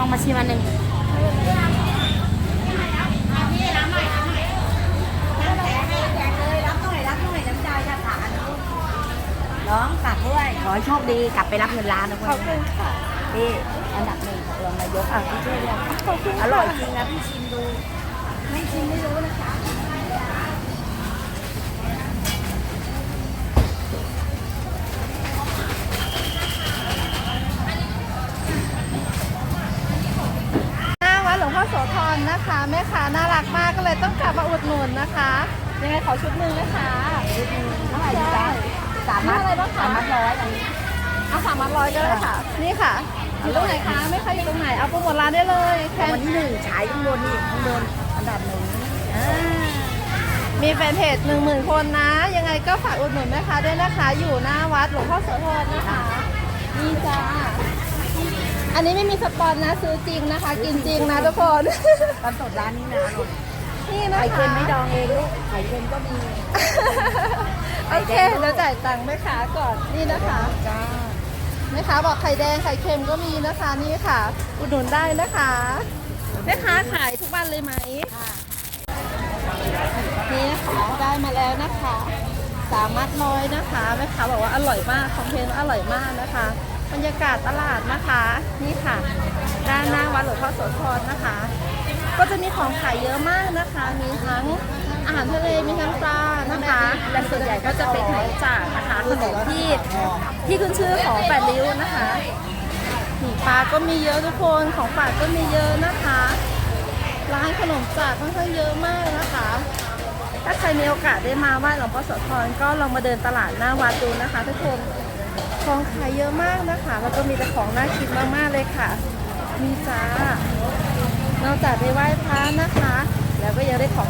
องมาชิมอันหนึ่งน้องกลับด้วย ขอให้โชคดีกลับไปรับเงินล้านนะขอบคุณค่ะพี่อันดับหนึ่งของรองนายกอะพี่ช่วยเลยขอบคุณอร่อยจริงนะพี่ชิมดู ไม่ชิมไม่รู้นะคะ หน้าวัดหลวงพ่ อโสธรนะคะ แม่ค้าน่ารักมากก็เลยต้องกลับมาอุดหนุนนะคะ ยังไงขอชุดหนึ่งนะคะเท่าไหร่ดีจ๊ะสามมัดอะไรบ้างคะสามมัดร้อยอันนี้เอาสามมัดร้อยก็ได้ค่ะ นี่ค่ะอยู่ตรงไหนคะไม่ค่อยอยู่ตรงไหนเอาโปรโมทร้านได้เลยแค่วันที่หนึ่งฉายข้างบนนี่ข้างบนอันดับหนึ่งอ่ามีแฟนเพจหนึ่งหมื่นคนนะ ยังไงก็ฝากอุดหนุนแม่ค้าด้วยนะคะ อยู่หน้าวัดหลวงพ่อโสธรนะคะนี่จ้า อันนี้ไม่มีสปอนนะซื้อจริงนะคะ กินจริงนะทุกคนตอนสดร้านนี้นะอร่อยนี่นะคะไข่เค็มไม่ดองเองลูกไข่เค็มก็มี โอเคเดี๋ยวจ่ายตังค์แม่ค้าก่อนนี่นะคะจ้าแม่ค้าบอกไข่แดงไข่เค็มก็มีนะคะนี่ค่ะ อุดหนุนได้นะคะแม่ค้าขายทุกวันเลยไหมค่ะนี่นะคะได้มาแล้วนะคะ สามมัดร้อยนะคะแม่ค้าบอกว่าอร่อยมากคอมเพลนว่าอร่อยมากนะคะ บรรยากาศตลาดนะคะ นี่ค่ะ ด้านหน้าวัดหลวงพ่อโสธรนะคะ ก็จะมีของขายเยอะมากนะคะ มีทั้งอาหารทะเลมีทั้งปลานะคะและส่วนใหญ่ก็จะเป็นขนมจากนะคะขนมที่ที่ขึ้นชื่อของแปดริ้วนะคะนี่ปลาก็มีเยอะทุกคนของฝากก็มีเยอะนะคะ ร้านขนมจากค่อนข้างเยอะมากนะคะ ถ้าใครมีโอกาสได้มาไหว้หลวงพ่อโสธรก็ลองมาเดินตลาดหน้าวัดดูนะคะ ทุกคน ของขายเยอะมากนะคะ แล้วก็มีแต่ของน่ากินมากๆเลยค่ะ มีจ้านอกจากได้ไหว้พระนะคะ แล้วก็ยังได้ของ